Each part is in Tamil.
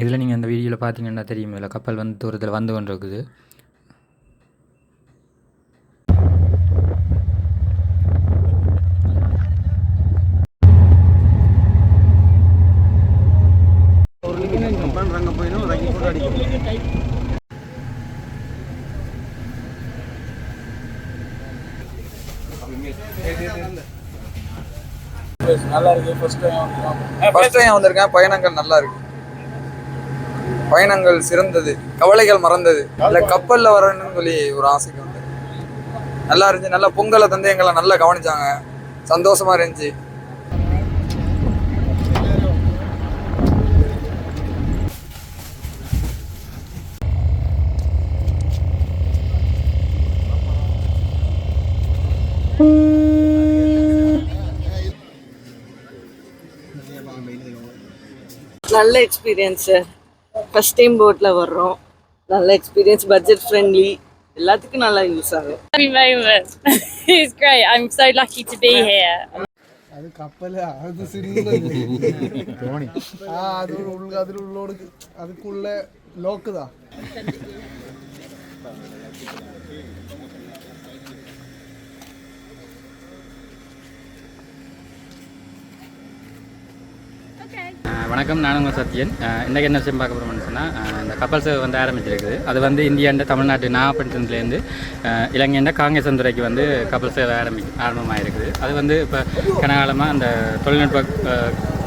இதில் நீங்கள் அந்த வீடியோவில் பார்த்தீங்கன்னா தெரியும்? இல்லை கப்பல் வந்து தூரத்தில் வந்து கொண்டு இருக்குது நல்லா இருக்கு. ஃபர்ஸ்ட் டைம் ஃபர்ஸ்ட் டைம் வந்திருக்கேன். பயணங்கள் நல்லா இருக்கு. பயணங்கள் சிறந்தது கவலைகள் மறந்தது. இல்லை கப்பலில் வரணும்னு சொல்லி ஒரு ஆசைக்கு வந்தேன். நல்லா இருந்துச்சு நல்லா பொங்கலை தந்து எங்களை நல்லா கவனிச்சாங்க. சந்தோஷமா இருந்துச்சு. நல்ல எக்ஸ்பீரியன்ஸ் சார் ஃபர்ஸ்ட் டைம் போட்டில் வர்றோம். நல்ல எக்ஸ்பீரியன்ஸ் பட்ஜெட் ஃப்ரெண்ட்லி எல்லாத்துக்கும் நல்லா யூஸ் ஆகும். Happy moment. it's great. I'm so lucky to be here. அது கப்பல் அது ஆ அது உள்ள அதில் உள்ளோடு அதுக்குள்ள லோக்கு தான் அஹ் வணக்கம் நான் உங்கள் சத்யன். அஹ் இன்றைக்கி என்ன விஷயம் பார்க்க போகிறோம்னு சொன்னால் இந்த கப்பல் சேவை வந்து ஆரம்பிச்சிருக்குது அது வந்து இந்தியாண்ட தமிழ்நாட்டு நாகப்பட்டினத்துலேருந்து இலங்கைண்ட காங்கேசந்துறைக்கு வந்து கப்பல் சேவை ஆரம்பி ஆரம்பமாக இருக்குது அது வந்து இப்போ கனகாலமாக அந்த தொழில்நுட்ப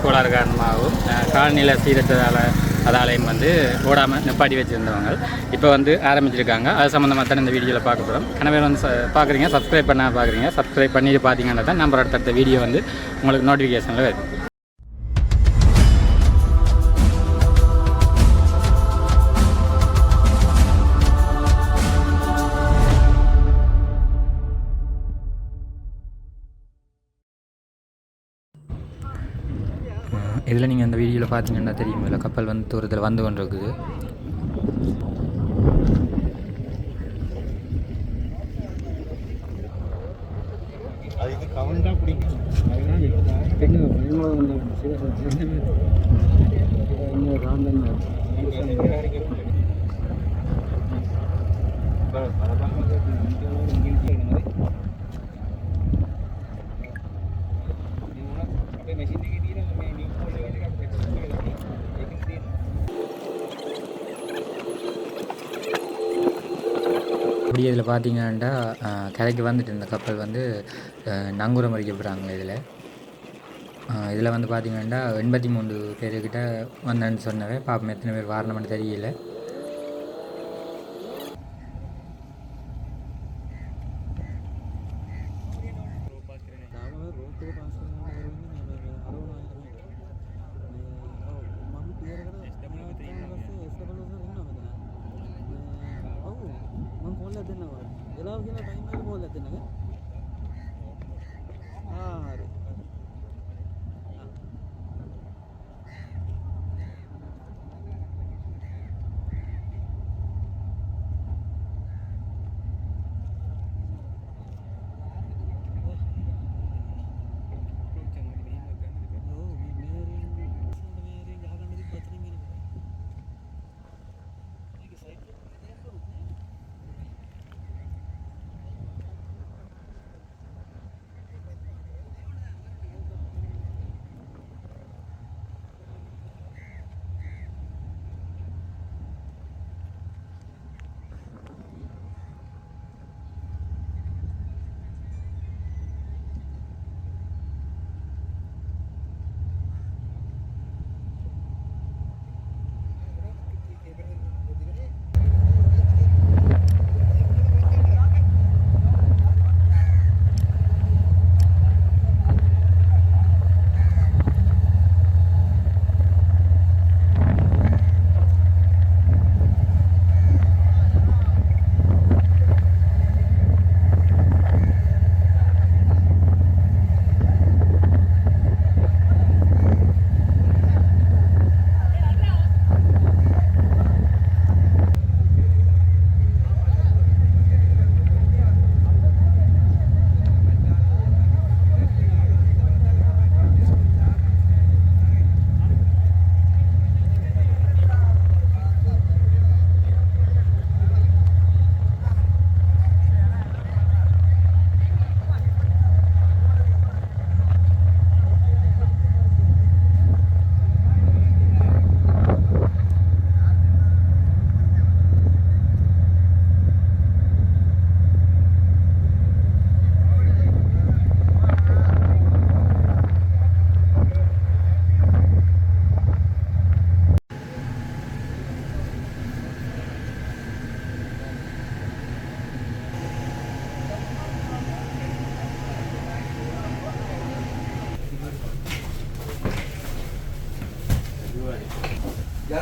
கோளாறு காரணமாகவும் காலநிலை சீரற்றதால் அதாலையும் வந்து ஓடாமல் நிப்பாட்டி வச்சுருந்தவங்க இப்போ வந்து ஆரம்பிச்சிருக்காங்க. அது சம்மந்தமாக தான் இந்த வீடியோவில் பார்க்க போகிறோம் கனவே வந்து பார்க்குறீங்க சப்ஸ்கிரைப் பண்ணால் பார்க்குறீங்க சப்ஸ்கிரைப் பண்ணிட்டு பார்த்தீங்கன்னா தான் நம்ம அடுத்தடுத்த வீடியோ வந்து உங்களுக்கு நோட்டிஃபிகேஷனில் வருது இதில் நீங்கள் அந்த வீடியோவில் பார்த்தீங்கன்னா தெரியும்? இதில் கப்பல் வந்து தூரத்தில் வந்து கொண்டு இருக்குது அதுக்கு கவுண்டா பிடிக்கும் அதுதான் அப்படி இதில் பார்த்தீங்கன்னா கரைக்கு வந்துட்டு இந்த கப்பல் வந்து நங்கூரம் நங்கூரம் போகிறாங்க இதில். இதில் வந்து பார்த்தீங்கன்னா எண்பத்தி மூணு பேர்கிட்ட வந்தேன்னு சொன்னவே பாப்போம் எத்தனை பேர் வாரணும்னு தெரியல. ಮುಲ್ಲ ತಿನ್ನವ ಎಲ್ಲಾಗಿನ ಟೈಮಲ್ಲಿ ಮುಲ್ಲ ತಿನ್ನಗ ಹಾಂ ರೀ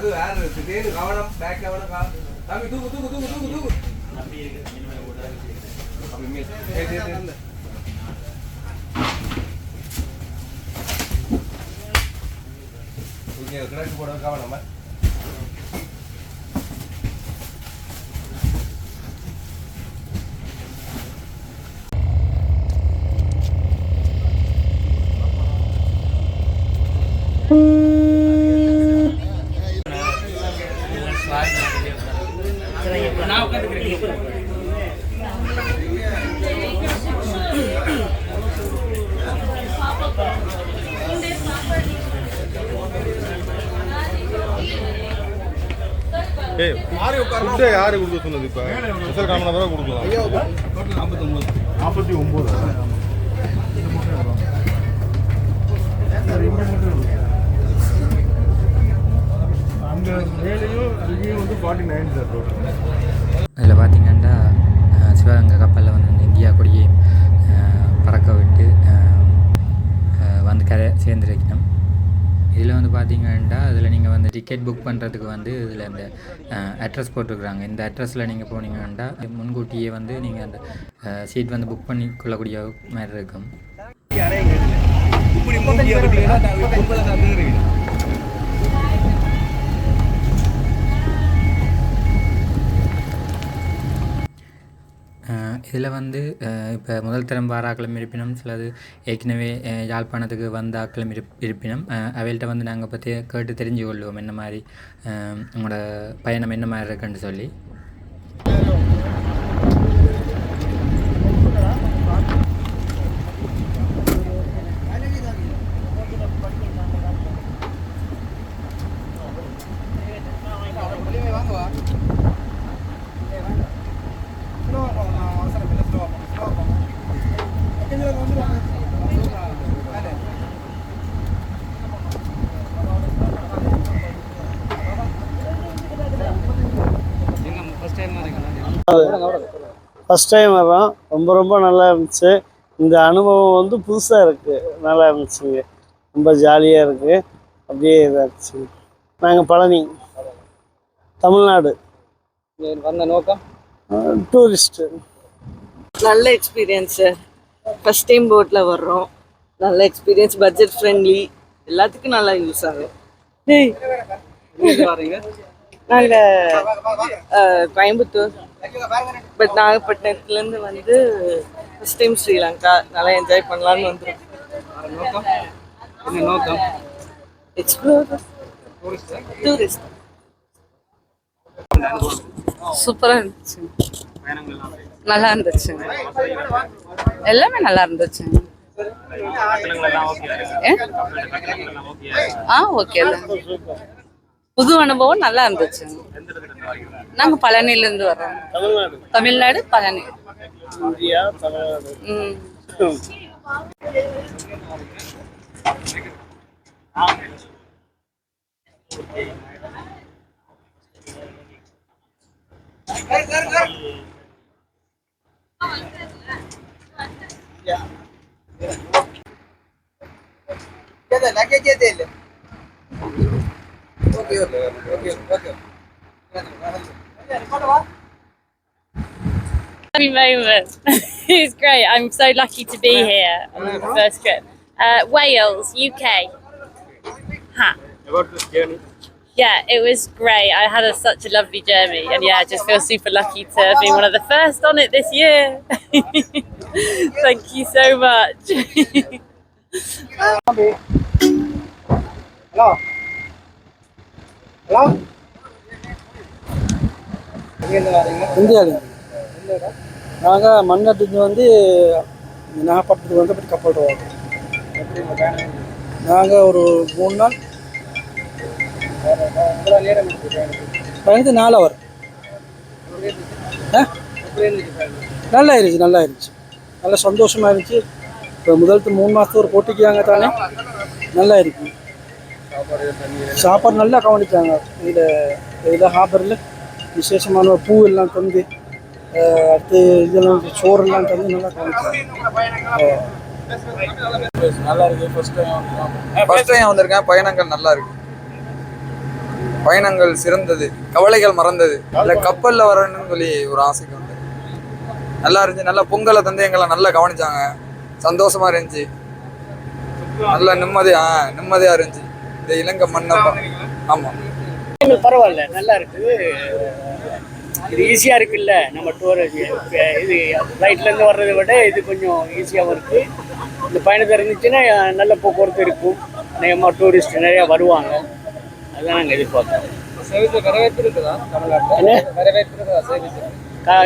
அது வேற திடீர்னு கவனம் பேக் கவனம் தம்பி தூக்கு தூக்கு தூக்கு தூக்கு தூக்கு. அப்படி மீ- போட கவனமா கொடுக்க சொன்னது இப்போ. ஸ்பெஷல் காமன் தான் கொடுக்கலாம். நாற்பத்தி ஒம்பது. அங்கே மேலேயும் அங்கேயும் வந்து ஃபார்ட்டி நைன் சார் டோட்டல் இதில் பார்த்தீங்கன்னா சிவகங்கை கப்பலில் வந்து இந்த இந்தியா கொடியை பறக்க விட்டு வந்து கரை சேர்ந்துருக்கணும். இதில் வந்து பார்த்தீங்கன்னா அதில் நீங்கள் வந்து டிக்கெட் புக் பண்ணுறதுக்கு வந்து இதில் இந்த அட்ரஸ் போட்டிருக்குறாங்க. இந்த அட்ரஸில் நீங்கள் போனீங்கன்னா முன்கூட்டியே வந்து நீங்கள் அந்த சீட் வந்து புக் பண்ணி கொள்ளக்கூடிய மாதிரி இருக்கும். இதில் வந்து இப்போ முதல் தரம் வார ஆக்களும் இருப்பினும் சிலது ஏற்கனவே யாழ்ப்பாணத்துக்கு வந்த ஆக்களும் இருப் இருப்பினும் அவைகள்கிட்ட வந்து நாங்கள் பற்றி கேட்டு தெரிஞ்சு கொள்வோம் என்ன மாதிரி உங்களோட பயணம் என்ன மாதிரி இருக்குன்னு சொல்லி. ஃபஸ்ட் டைம் வரோம் ரொம்ப ரொம்ப நல்லா இருந்துச்சு. இந்த அனுபவம் வந்து புதுசாக இருக்குது நல்லா இருந்துச்சுங்க. ரொம்ப ஜாலியாக இருக்குது அப்படியே இதாக இருந்துச்சு நாங்கள் பழனி. தமிழ்நாடு. வந்த நோக்கம்? டூரிஸ்ட்டு நல்ல எக்ஸ்பீரியன்ஸ் சார் ஃபர்ஸ்ட் டைம் போட்டில் வர்றோம். நல்ல எக்ஸ்பீரியன்ஸ் பட்ஜெட் ஃப்ரெண்ட்லி எல்லாத்துக்கும் நல்லா யூஸ் ஆகும். டேய் நாங்கள் கோயம்புத்தூர். பட் நாகப்பட்டினத்துலேருந்து வந்து ஃபர்ஸ்ட் டைம் ஸ்ரீலங்கா நல்லா என்ஜாய் பண்ணலான்னு வந்துருக்கோம் நோக்கம் என்ன நோக்கம் எக்ஸ்ப்ளோர் டூரிஸ்ட் சூப்பராக இருந்துச்சு. நல்லா இருந்துச்சுங்க எல்லாமே நல்லா இருந்துச்சுங்க ஏ? ஆ ஓகே. புது அனுபவம் நல்லா இருந்துச்சுங்க பழனில இருந்து வர்றோம் தமிழ்நாடு தமிழ்நாடு பழனி இந்தியா தமிழ்நாடு ம் Happy moment. it's great. I'm so lucky to be here on the first trip. Uh, Wales, UK. Ha. about this journey Yeah, it was great. I had a, such a lovely journey, and yeah, I just feel super lucky to have been one of the first on it this year. Thank you so much. Hello? இந்தியாவில் நாங்கள் மண்ணட்டுக்கு வந்து நாகப்பட்டினத்துக்கு வந்து அப்படி கப்பல் ரோடு. நாங்கள் ஒரு மூணு நாள். பயணத்து நாலு அவர் ஆ? நல்லா இருந்துச்சு நல்லா இருந்துச்சு. நல்லா சந்தோஷமா இருந்துச்சு. இப்போ முதல்த்து மூணு மாதத்துக்கு ஒரு போட்டிக்காங்க தானே? நல்லா இருக்குது சாப்பாடு நல்லா கவனிச்சாங்க. இதில் இதில் ஹாபரில் விசேஷமான பூ எல்லாம் தந்து அடுத்து இதெல்லாம் சோறெல்லாம் தந்து நல்லா கவனிச்சாங்க. நல்லா இருக்கு ஃபர்ஸ்ட் டைம் ஃபர்ஸ்ட் டைம் வந்திருக்கேன். பயணங்கள் நல்லா இருக்கு. பயணங்கள் சிறந்தது. கவலைகள் மறந்தது. இல்லை கப்பலில் வரணும்னு சொல்லி ஒரு ஆசைக்கு வந்து நல்லா இருந்துச்சு. நல்லா பொங்கலை தந்து எங்களை நல்லா கவனிச்சாங்க. சந்தோஷமா இருந்துச்சு. நல்ல நிம்மதியா நிம்மதியா இருந்துச்சு. இந்த இலங்கை மண்ணை ஆமாம் பரவாயில்ல நல்லா இருக்குது. இது ஈஸியாக இருக்குல்ல நம்ம டூர் இது ஃப்ளைட்லேருந்து வர்றதை விட இது கொஞ்சம் ஈஸியாகவும் இருக்குது இந்த பயணத்தை இருந்துச்சுன்னா நல்ல போக்குவரத்து இருக்கும். நிறையமாக டூரிஸ்ட் நிறையா வருவாங்க. அதுதான் நாங்கள் எதிர்பார்க்குறோம்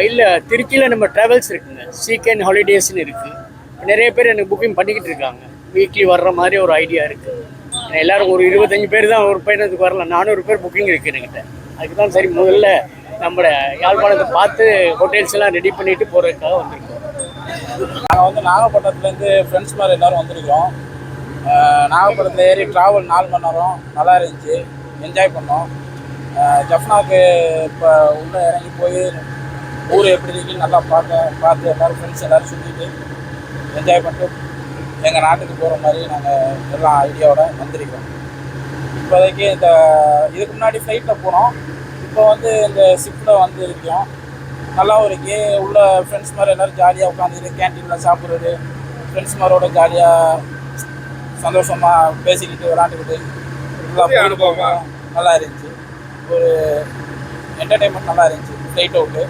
இல்லை திருச்சியில் நம்ம ட்ராவல்ஸ் இருக்குங்க. சீக்கன் ஹாலிடேஸ்னு இருக்குது நிறைய பேர் எனக்கு புக்கிங் பண்ணிக்கிட்டு இருக்காங்க. வீக்லி வர்ற மாதிரி ஒரு ஐடியா இருக்குது எல்லாரும் ஒரு இருபத்தஞ்சு பேர் தான் ஒரு பயணத்துக்கு வரலாம். நானூறு பேர் புக்கிங் இருக்குது என்கிட்ட. அதுக்கு தான் சரி முதல்ல நம்மளோட யாழ்ப்பாணத்தை பார்த்து ஹோட்டல்ஸ் எல்லாம் ரெடி பண்ணிட்டு போகிறதுக்காக வந்திருக்கோம். நாங்கள் வந்து நாகப்பட்டினத்துலேருந்து ஃப்ரெண்ட்ஸ் மாதிரி எல்லோரும் வந்திருக்கோம் நாகப்பட்டினத்தில் ஏறி ட்ராவல் நாலு மணி நேரம் நல்லா இருந்துச்சு. என்ஜாய் பண்ணோம். ஜஃப்னாக்கு இப்போ உள்ளே இறங்கி போய் ஊர் எப்படி இருக்குன்னு நல்லா பார்க்க பார்த்து எல்லோரும் ஃப்ரெண்ட்ஸ் எல்லோரும் சுற்றிட்டு என்ஜாய் பண்ணிட்டு எங்கள் நாட்டுக்கு போகிற மாதிரி நாங்கள் எல்லாம் ஐடியாவோட வந்திருக்கிறோம் இப்போதைக்கு இந்த இதுக்கு முன்னாடி ஃப்ளைட்டில் போனோம். இப்போ வந்து இந்த ஷிப்பில் வந்து இருக்கோம். நல்லாவும் இருக்கு உள்ள ஃப்ரெண்ட்ஸ் மாதிரி எல்லோரும் ஜாலியாக உட்காந்துட்டு கேன்டீனில் சாப்பிட்றது ஃப்ரெண்ட்ஸ் மாதிரோட ஜாலியாக சந்தோஷமாக பேசிக்கிட்டு விளாண்டுக்கிட்டு போக நல்லா இருந்துச்சு. ஒரு என்டர்டெயின்மெண்ட் நல்லா இருந்துச்சு. ஃப்ளைட் அவுட்டு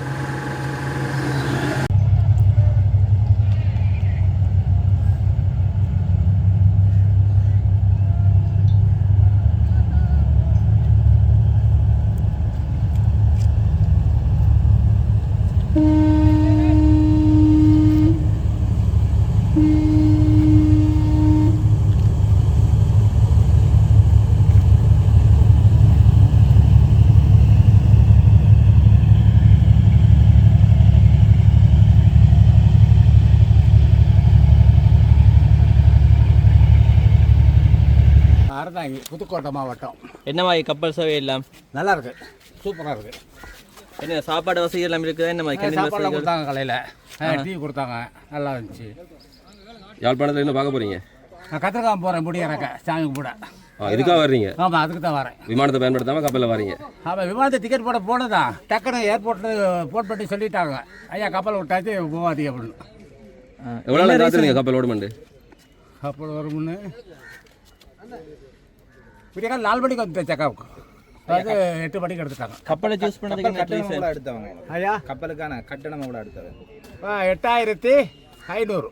புதுக்கோட்டை மாவட்டம். என்ன மாதிரி கப்பல் சேவை எல்லாம் நல்லா இருக்கு சூப்பராக இருக்கு. என்ன சாப்பாடு வசதி எல்லாம் இருக்குதா? என்ன மாதிரி வசதிகள்? கொடுத்தாங்க காலையில். டீ கொடுத்தாங்க நல்லா இருந்துச்சு. யாழ்ப்பாணத்தில் என்ன பார்க்க போறீங்க? நான் கத்திரிக்காய் போகிறேன் முடி இறக்க சாமி கூட இதுக்காக வர்றீங்க? ஆமாம் அதுக்கு தான் வரேன். விமானத்தை பயன்படுத்தாமல் கப்பலில் வரீங்க ஆமாம் விமானத்தை டிக்கெட் போட போனதான் டக்குன்னு ஏர்போர்ட்டில் போட் பண்ணி சொல்லிட்டாங்க. ஐயா கப்பல் விட்டாச்சு போகாதீங்க அப்படின்னு. எவ்வளோ நேரம் காத்துருங்க கப்பல் ஓடுமண்டு? கப்பல் வரும்னு விடியக்கால் நாலு மணிக்கு வந்து செக்கப்புக்கு அது எட்டு மணிக்கு எடுத்துட்டாங்க. கப்பலை சூஸ் பண்ணதுக்கு என்ன reason? எடுத்தவங்க? ஐயா. கப்பலுக்கான கட்டணம் கூட எடுத்தவங்க ஆ, எட்டாயிரத்தி ஐநூறு.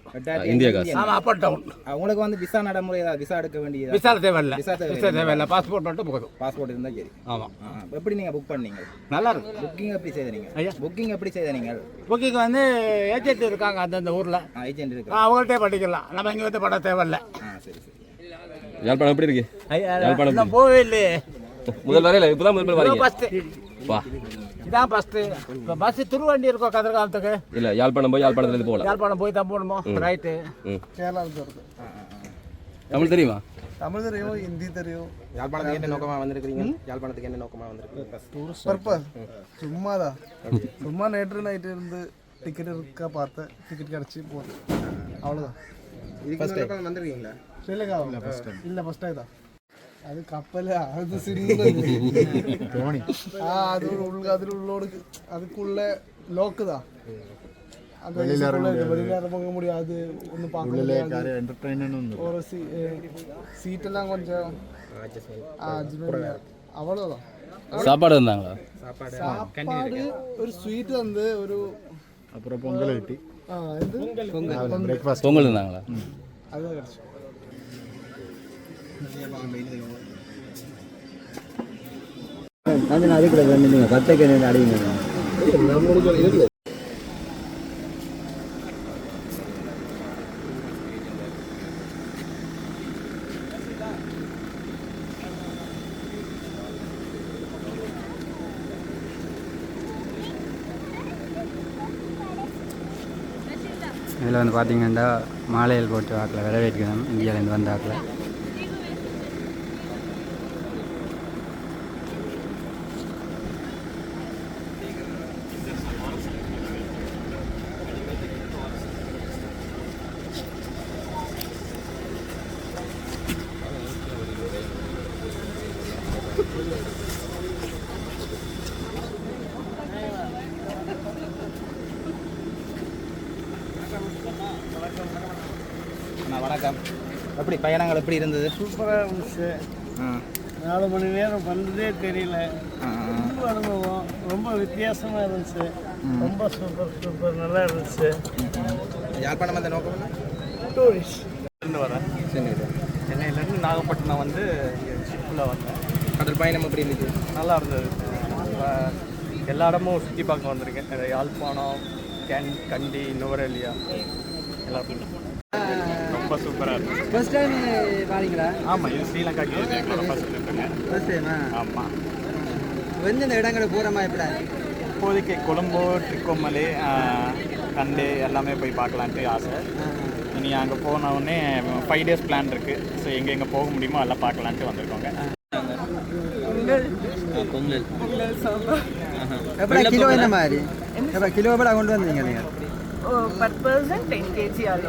இந்தியா காசு. ஆமாம் அப் அண்ட் டவுன் அவங்களுக்கு வந்து விசா நடைமுறை ஏதாவது விசா எடுக்க வேண்டியது? விசா தேவையில்லை. விசா தேவையில்லை. விசா தேவையில்லை. பாஸ்போர்ட் மட்டும் போதும். பாஸ்போர்ட் இருந்தால் சரி. ஆமாம் ஆ, எப்படி நீங்கள் புக் பண்ணீங்க? நல்லா இருக்கு. புக்கிங் எப்படி செய்தீங்க? ஐயா. புக்கிங் எப்படி செய்த நீங்கள் புக்கிங் வந்து ஏஜென்ட் இருக்காங்க அந்தந்த ஊரில். ஏஜென்ட் இருக்கு? அவங்கள்ட்டே பண்ணிக்கலாம். நம்ம இங்கே வந்து படம் தேவையில்லை. ஆ சரி சரி. யாழ்ப்பாணம் எப்படி இருக்கு? யாழ்ப்பாணம் போகவே இல்லையே. முதல் வரையில இப்பதான் முதல் ஃபஸ்ட்டு வா இதான் ஃபஸ்ட்டு இப்போ பஸ்ஸு திருவண்டி இருக்கோம் கதிர்காலத்துக்கு. இல்ல யாழ்ப்பாணம் போய் யாழ்ப்பாணத்துல போகலாம். யாழ்ப்பாணம் போய் தான் போகணுமோ? ரைட்டு ம். கேரளாவுக்கு தமிழ் தெரியுமா? தமிழ் தெரியும் ஹிந்தி தெரியும். யாழ்ப்பாணத்துக்கு என்ன நோக்கமாக வந்திருக்கிறீங்க? யாழ்ப்பாணத்துக்கு என்ன நோக்கமாக வந்திருக்கு பர்பஸ் சும்மாதான். சும்மா நேற்று நைட்டு இருந்து டிக்கெட் இருக்கா பார்த்தேன் டிக்கெட் கிடச்சி போகுது. அவ்வளோதான் இதுக்கு வந்திருக்கீங்களா? தான் அது கப்பல் அது சிறிய தோணி ஆ அது ஒரு உள்ள அதில் உள்ளோடு அதுக்குள்ள லோக்கு தான் அந்த வெளியில இறங்க முடியாது ஒன்றும் பார்க்க முடியாது ஒரு சீ சீட்டெல்லாம் கொஞ்சம் அவ்வளோதான் சாப்பாடு இருந்தாங்களா சாப்பாடு ஒரு ஸ்வீட் வந்து ஒரு அப்புறம் பொங்கல் வெட்டி ஆ பொங்கல் பொங்கல் இருந்தாங்களா அதுதான் கிடச்சி இதில் வந்து பார்த்தீங்கன்னா மாலையில் போட்டு வாக்கில் வரவேற்கிறோம். இந்தியாவிலேருந்து வந்த வாக்கில் வணக்கம். எப்படி பயணங்கள் எப்படி இருந்தது? சூப்பராக இருந்துச்சு. நாலு மணி நேரம் வந்ததே தெரியல. புது அனுபவம் ரொம்ப வித்தியாசமாக இருந்துச்சு. ரொம்ப சூப்பர் சூப்பர் நல்லா இருந்துச்சு. யாழ்ப்பாணம் வந்த நோக்கம்? டூரிஸ்ட். இருந்து வரேன். சென்னையிலேருந்து நாகப்பட்டினம் வந்து ஷிப்பில் வந்தேன். கடல் பயணம் எப்படி இருந்துச்சு? நல்லா இருந்தது. எல்லா இடமும் சுற்றி பார்க்க வந்திருக்கேன். யாழ்ப்பாணம் கேன் கண்டி நுவரெலியா. எல்லாத்தையும் ரொம்ப சூப்பராக இருந்துச்சு ஃபர்ஸ்ட் டைம் வாரீங்களா ஆமாம் இது ஸ்ரீலங்காக்கு ஃபஸ்ட் இருக்குங்க ஃபர்ஸ்ட் டைமா ஆமாம் எந்தெந்த இடங்களுக்கு போகிறோமா எப்படி? இப்போதைக்கு கொழும்பு ட்ரிக்கோமலை கண்டு எல்லாமே போய் பார்க்கலான்ட்டு ஆசை. இனி அங்கே போன உடனே ஃபைவ் டேஸ் பிளான் இருக்குது ஸோ எங்கே எங்கே போக முடியுமோ எல்லாம் பார்க்கலான்ட்டு வந்திருக்கோங்க. கிலோ என்ன மாதிரி? கிலோ எப்படி கொண்டு வந்தீங்க நீங்கள் Oh, per person 10 kg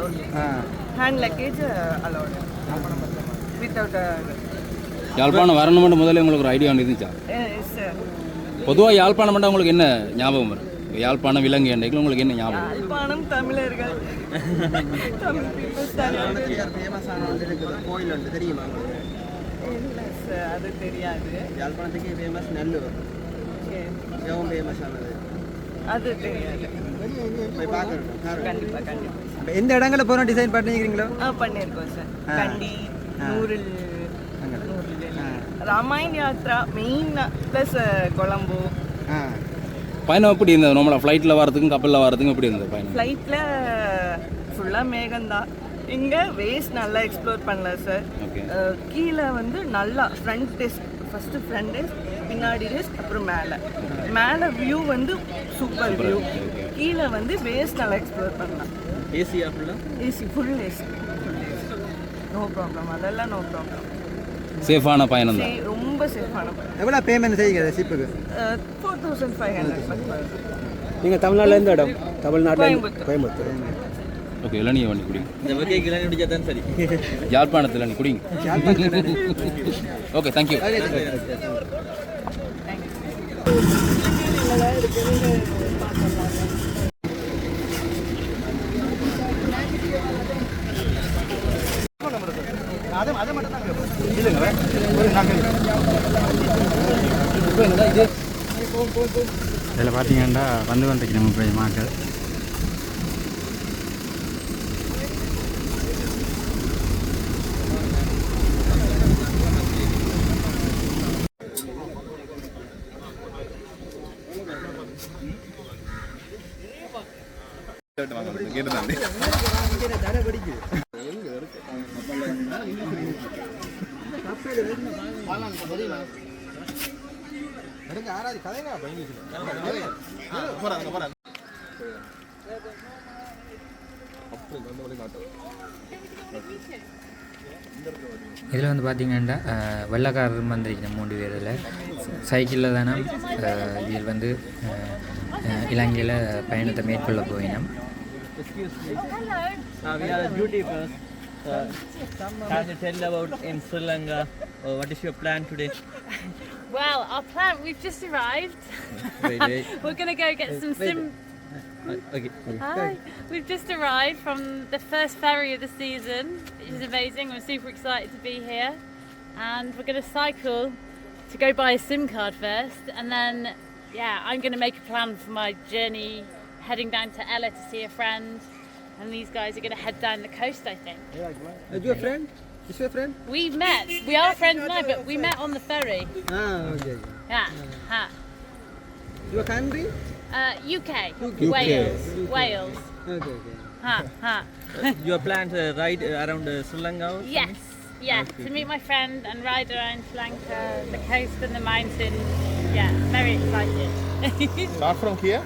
uh, allowed. Without a. Yazhpanam வரணுமென்று முதல்ல உங்களுக்கு ஒரு ஐடியா ஒன்று இருந்துச்சா Yes, sir. பொதுவாக யாழ்ப்பாணம் மட்டும் உங்களுக்கு என்ன ஞாபகம் வரும்? யாழ்ப்பாணம் விலங்கு என்றைக்கு உங்களுக்கு என்ன ஞாபகம் யாழ்ப்பாணம் தமிழர்கள். தமிழ் பீப்புள்ஸ் தானே கோயில் உண்டு தெரியுமா அது தெரியாது. யாழ்ப்பாணத்துக்கு ஃபேமஸ் நெல்லூர். Okay. மிகவும் ஃபேமஸானது அது தெரியாது. போய் பார்க்கணும் கண்டிப்பா. கண்டிப்பா எந்த இடங்களில் போகிறோம் டிசைன் பண்ணிக்கிறீங்களோ? ஆ பண்ணியிருக்கோம் சார். கண்டி. நூறில். ராமாயண் யாத்ரா மெயின் ப்ளஸ் கொழம்பு பயணம் எப்படி இருந்தது? நம்மள ஃப்ளைட்டில் வரதுக்கும் கப்பலில் வரதுக்கும் எப்படி இருந்தது பயணம்? ஃப்ளைட்டில் ஃபுல்லாக மேகம்தான். இங்கே வேஸ்ட் நல்லா எக்ஸ்ப்ளோர் பண்ணலாம் சார். கீழே வந்து நல்லா front desk first front desk பின்னாடி டெஸ்க் அப்புறம் மேலே. மேலே வியூ வந்து சூப்பர் வியூ கீழே வந்து வேஸ்ட் நல்லா எக்ஸ்ப்ளோர் பண்ணலாம். ஏசியா ஃபுல்லாக AC full AC no problem அதெல்லாம் நோ ப்ராப்ளம் சேஃபான பயணம் தான். ரொம்ப சேஃபான எவ்வளோ பேமெண்ட் செய்யுங்க ஷிப்புக்கு ஃபோர் தௌசண்ட் ஃபைவ் ஹண்ட்ரட் நீங்கள் தமிழ்நாட்டில் எந்த இடம் தமிழ்நாட்டில் கோயம்புத்தூர். ஓகே இளநீர் வண்டி குடிங்க இந்த வகை கிளம்பி முடிச்சா தான் சரி. யாழ்ப்பாணத்தில் இளநீ குடிங்க ஓகே தேங்க்யூ அது அது மட்டும் தான் இதில் பார்த்தீங்கன்னா வந்து கொண்டிருக்கு நம்ம போய் மக்கள் தடை இதில் வந்து பார்த்தீங்கன்னா வெள்ளக்காரர் வந்திருக்கணும் மூன்று பேர் இதில் சைக்கிளில் தானே இதில் வந்து இலங்கையில் பயணத்தை மேற்கொள்ள போயினோம் Uh. Uh, can you tell about in Sri Lanka? Uh, what is your plan today? Well, our plan, we've just arrived. We're going to go get some sim. Okay. Hi. We've just arrived from the first ferry of the season, which is amazing. We're super excited to be here. And we're going to cycle to go buy a SIM card first. And then, yeah, I'm going to make a plan for my journey heading down to Ella to see a friend. And these guys are going to head down the coast, I think. Uh, a friend? Is your friend? We met. We are friends now, but we met on the ferry. Ah, okay. Yeah. Ha. Your country? Uh, UK. Wales. Wales. Okay, okay. Ha. Ha. your plans uh, ride uh, around uh, Sri Lanka? or Yes. Yeah. To meet my friend and ride around Sri Lanka, the coast and the mountains. Yeah. Very excited. Start from here.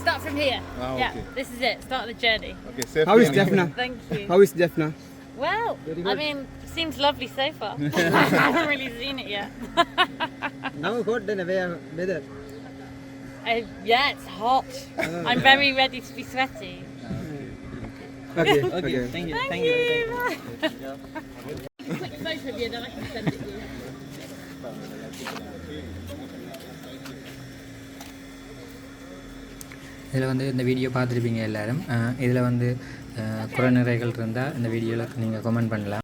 Start from here. Ah, Yeah. This is it. Start the journey. Okay, safe. How is Jaffna? Thank you. How is Jaffna? Well, I mean, seems lovely so far. I haven't really seen it yet. Now hot then where weather? Uh, yeah, it's hot. I'm very ready to be sweaty. Okay, okay. Thank you. Thank, you. Quick photo of you, then I can send it to you. இதில் வந்து இந்த வீடியோ பார்த்துருப்பீங்க எல்லாரும் இதில் வந்து குறை நிறைகள் இருந்தால் இந்த வீடியோவில் நீங்கள் கமெண்ட் பண்ணலாம்